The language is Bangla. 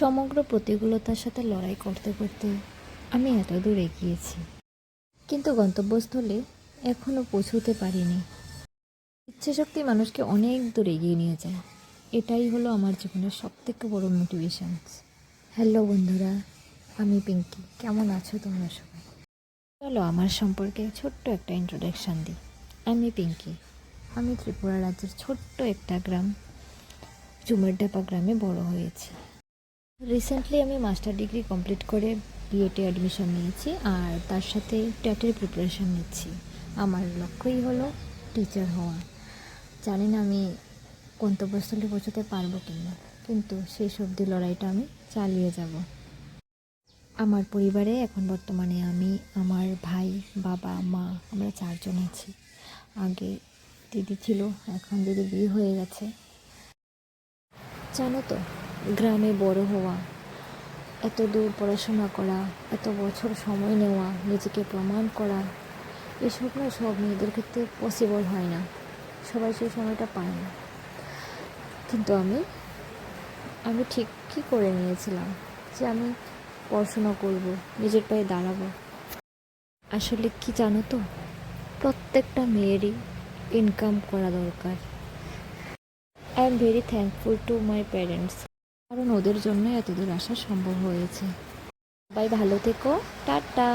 সমগ্র প্রতিকূলতার সাথে লড়াই করতে করতে আমি এত দূর এগিয়েছি। কিন্তু গন্তব্যস্থলে এখনও পৌঁছতে পারিনি। ইচ্ছাশক্তি মানুষকে অনেক দূর এগিয়ে নিয়ে যায়। এটাই হলো আমার জীবনের সবথেকে বড় মোটিভেশন হ্যালো বন্ধুরা, আমি পিঙ্কি। কেমন আছো তোমরা সবাই? চলো আমার সম্পর্কে ছোট্ট একটা ইন্ট্রোডাকশান দিই। আমি পিঙ্কি। আমি ত্রিপুরা রাজ্যের ছোট্ট একটা গ্রাম চুমারডাপা গ্রামে বড় হয়েছি। রিসেন্টলি আমি মাস্টার ডিগ্রি কমপ্লিট করে বিএটে অ্যাডমিশন নিয়েছি আর তার সাথে ট্যাটের প্রিপারেশন নিচ্ছি। আমার লক্ষ্যই হলো টিচার হওয়া। জানি না আমি গন্তব্যস্থলে পৌঁছতে পারব কি না কিন্তু সেই সবদি লড়াইটা আমি চালিয়ে যাব। আমার পরিবারে এখন বর্তমানে আমি, আমার ভাই, বাবা, মা, আমরা চারজন আছি। আগে দিদি ছিল, এখন দিদি বিয়ে হয়ে গেছে। জানো তো গ্রামে বড় হওয়া, এত দূর পড়াশোনা করা, এত বছর সময় নেওয়া, নিজেকে প্রমাণ করা, এসব না সব মেয়েদের ক্ষেত্রে পসিবল হয় না। সবাই সেই সময়টা পায় না। কিন্তু আমি আমি ঠিক কী করে নিয়েছিলাম যে আমি পড়াশোনা করব, নিজের পায়ে দাঁড়াবো? আসলে কি জানো তো, প্রত্যেকটা মেয়েরই ইনকাম করা দরকার। I am very thankful to my parents কারণ ওদের জন্যই এতদূর আসা সম্ভব হয়েছে। সবাই ভালো থেকো। টাটা।